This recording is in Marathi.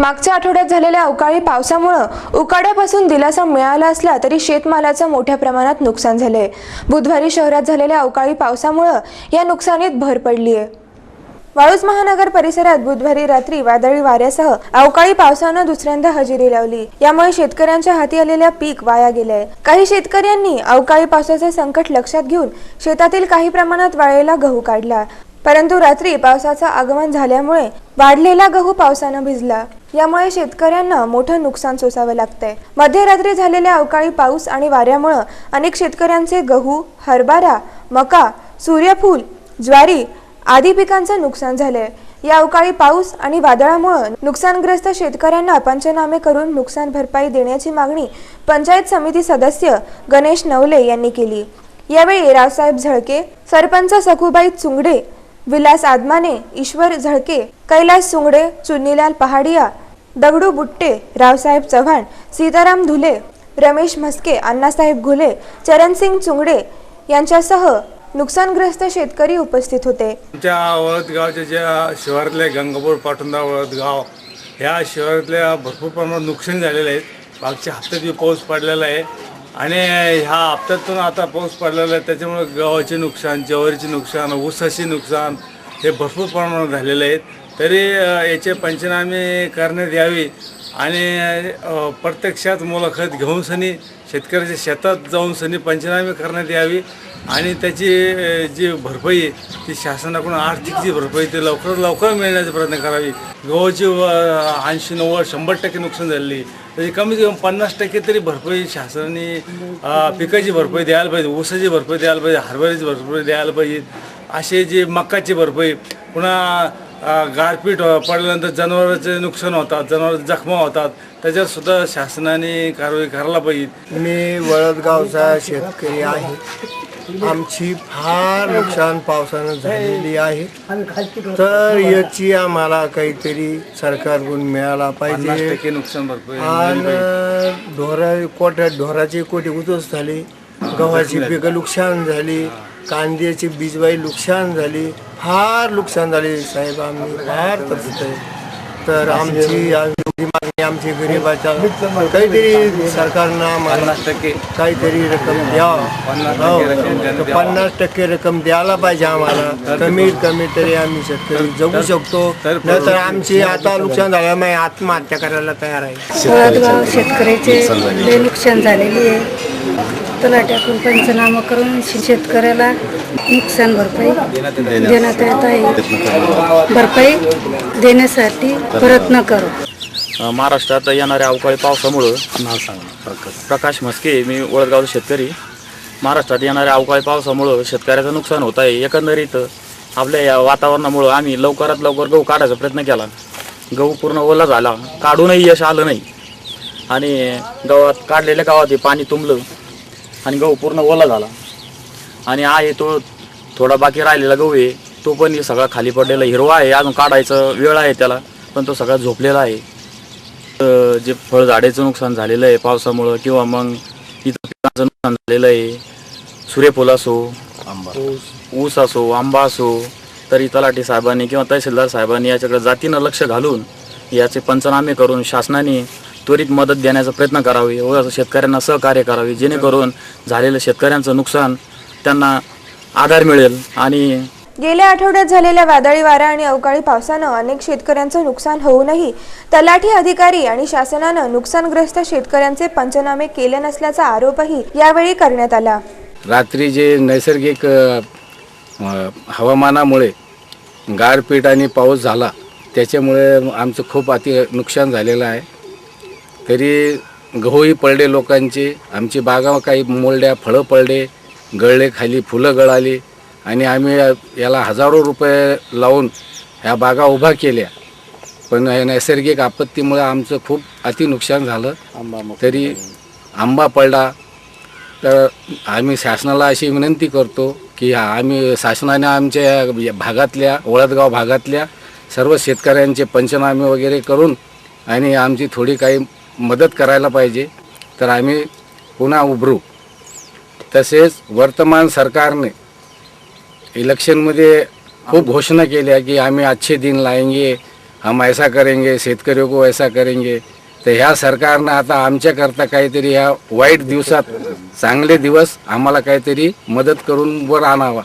मागच्या आठवड्यात झालेल्या अवकाळी पावसामुळं उकाड्यापासून दिलासा मिळाला असला तरी शेतमालाचं मोठ्या प्रमाणात नुकसान झालंय बुधवारी शहरात झालेल्या अवकाळी पावसामुळं या नुकसानीत भर पडली आहे वाळूज महानगर परिसरात बुधवारी रात्री वादळी वाऱ्यासह अवकाळी पावसानं दुसऱ्यांदा हजेरी लावली. यामुळे शेतकऱ्यांच्या हाती आलेल्या पीक वाया गेलंय. काही शेतकऱ्यांनी अवकाळी पावसाचे संकट लक्षात घेऊन शेतातील काही प्रमाणात वाळलेला गहू काढला. परंतु रात्री पावसाचं आगमन झाल्यामुळे वाढलेला गहू पावसानं भिजला. यामुळे शेतकऱ्यांना मोठं नुकसान सोसावं लागतंय. मध्यरात्री झालेल्या अवकाळी पाऊस आणि वाऱ्यामुळं अनेक शेतकऱ्यांचे गहू हरभरा मका सूर्यफूल ज्वारी आदी पिकांचं नुकसान झालंय. या अवकाळी पाऊस आणि वादळामुळे नुकसानग्रस्त शेतकऱ्यांना पंचनामे करून नुकसान भरपाई देण्याची मागणी पंचायत समिती सदस्य गणेश नवले यांनी केली. यावेळी रावसाहेब झळके सरपंच सखुबाई चुंगडे विलास आदमाने ईश्वर झळके कैलास सुंगडे चुन्नीलाल पहाडिया दगडू बुट्टे रावसाहेब चव्हाण सीताराम धुले रमेश म्हस्के अण्णासाहेब घुले चरणसिंग चुंगडे यांच्यासह नुकसानग्रस्त शेतकरी उपस्थित होते. आमच्या वळदगावच्या ज्या शहरातले गंगापूर पाटुंदा वळदगाव ह्या शहरातल्या भरपूर प्रमाणात नुकसान झालेलं आहे. मागच्या हप्त्यात पाऊस पडलेला आहे. आणि ह्या हप्त्यातून आता पाऊस पडलेला आहे त्याच्यामुळे गव्हाचे नुकसान ज्वारीचे नुकसान ऊसाचे नुकसान हे भरपूर प्रमाणात झालेले आहेत. तरी याचे पंचनामे करण्यात यावी आणि प्रत्यक्षात मुलाखत घेऊन सनी शेतकऱ्याच्या शेतात जाऊन सनी पंचनामे करण्यात यावी आणि त्याची जी भरपाई ती शासनाकडून आर्थिक जी भरपाई ती लवकरात लवकर मिळण्याचा प्रयत्न करावी. गव्हाची ऐंशी नव्वद शंभर टक्के नुकसान झालेली त्याची कमीत कमी पन्नास टक्के तरी भरपाई शासनाने पिकाची भरपाई द्यायला पाहिजे ऊसाची भरपाई द्यायला पाहिजे हरभऱ्याची भरपाई द्यायला पाहिजे. असे जे मक्काची भरपाई पुन्हा गारपीट पडल्यानंतर जनावरांचे नुकसान होतात जनावर जखमा होतात. त्याच्यात सुद्धा शासनाने कारवाई करायला पाहिजे. मी वळदगावचा शेतकरी आहे. आमची फार नुकसान पावसानं झालेली आहे. तर याची आम्हाला काहीतरी सरकारकडून मिळाला पाहिजे. नुकसान. आणि ढोरा कोट्या ढोराचे कोटी उतस झाले. गव्हाची पिकं नुकसान झाली कांद्याची बीजबाई नुकसान झाली फार नुकसान झाले साहेब आम्ही फार तसंच आहे. तर आमची आमची मागणी आमची गरिबाच्या काहीतरी सरकारनं आम्हाला पन्नास टक्के काहीतरी रक्कम द्यावं पन्नास हो, टक्के रक्कम द्यायला तर पन्नास टक्के रक्कम द्यायला पाहिजे आम्हाला. कमीत कमी तरी आम्ही शेतकरी जगू शकतो. तर- नाहीतर आमची आता नुकसान झाल्यामुळे आत्महत्या करायला तयार आहे. शेतकऱ्याचे नुकसान झालेली आहे. तलाट्यातून पंचनामा करून शेतकऱ्याला नुकसान भरपाई देण्यात येत आहे. भरपाई देण्यासाठी प्रयत्न करू. महाराष्ट्रात येणाऱ्या अवकाळी पावसामुळं प्रकाश. म्हस्के मी वळदगावचा शेतकरी. महाराष्ट्रात येणाऱ्या अवकाळी पावसामुळं शेतकऱ्याचं नुकसान होत आहे. एकंदरीत आपल्या या वातावरणामुळं आम्ही लवकरात लवकर गहू काढायचा प्रयत्न केला. गहू पूर्ण ओला झाला. काढूनही यश आलं नाही. आणि गावात काढलेल्या गावात हे पाणी तुंबलं. आणि गहू पूर्ण ओला झाला. आणि आहे तो थोडा बाकी राहिलेला गहू आहे. तो पण सगळा खाली पडलेला हिरवा आहे. अजून काढायचं वेळ आहे त्याला पण तो सगळा झोपलेला आहे. जे फळझाडाचं नुकसान झालेलं आहे पावसामुळं किंवा मग इतर पिकांचं नुकसान झालेलं आहे सूर्यफूल असो ऊस असो आंबा असो तरी तलाठी साहेबांनी किंवा तहसीलदार साहेबांनी याच्याकडे जातीनं लक्ष घालून याचे पंचनामे करून शासनाने त्वरित मदत देण्याचा प्रयत्न करावे व शेतकऱ्यांना सहकार्य करावे. जेणेकरून झालेलं शेतकऱ्यांचं नुकसान त्यांना आधार मिळेल आणि गेल्या आठवड्यात झालेल्या वादळी वारा आणि अवकाळी पावसानं अनेक शेतकऱ्यांचं नुकसान होऊनही तलाठी अधिकारी आणि शासनानं नुकसानग्रस्त शेतकऱ्यांचे पंचनामे केले नसल्याचा आरोपही यावेळी करण्यात आला. रात्री जे नैसर्गिक हवामानामुळे गारपीट आणि पाऊस झाला त्याच्यामुळे आमचं खूप अति नुकसान झालेलं आहे. तरी गहूही पडले लोकांचे आमची बागा काही मोलड्या फळं पडले गळले खाली फुलं गळाली आणि आम्ही याला हजारो रुपये लावून ह्या बागा उभा केल्या. पण या नैसर्गिक आपत्तीमुळे आमचं खूप अति नुकसान झालं. तरी आंबा पडला. तर आम्ही शासनाला अशी विनंती करतो की हा आम्ही शासनाने आमच्या या भागातल्या वळदगाव भागातल्या सर्व शेतकऱ्यांचे पंचनामे वगैरे करून आणि आमची थोडी काही मदत करायला पाहिजे तर आम्ही पुन्हा उभरू. तसेच वर्तमान सरकारने इलेक्शनमध्ये खूप घोषणा केल्या की आम्ही अच्छे दिन लाएंगे हम ऐसा करेंगे शेतकऱ्यो को ऐसा करेंगे. तर ह्या सरकारनं आता आमच्याकरता काहीतरी ह्या वाईट दिवसात चांगले दिवस आम्हाला काहीतरी मदत करून वर आणावा.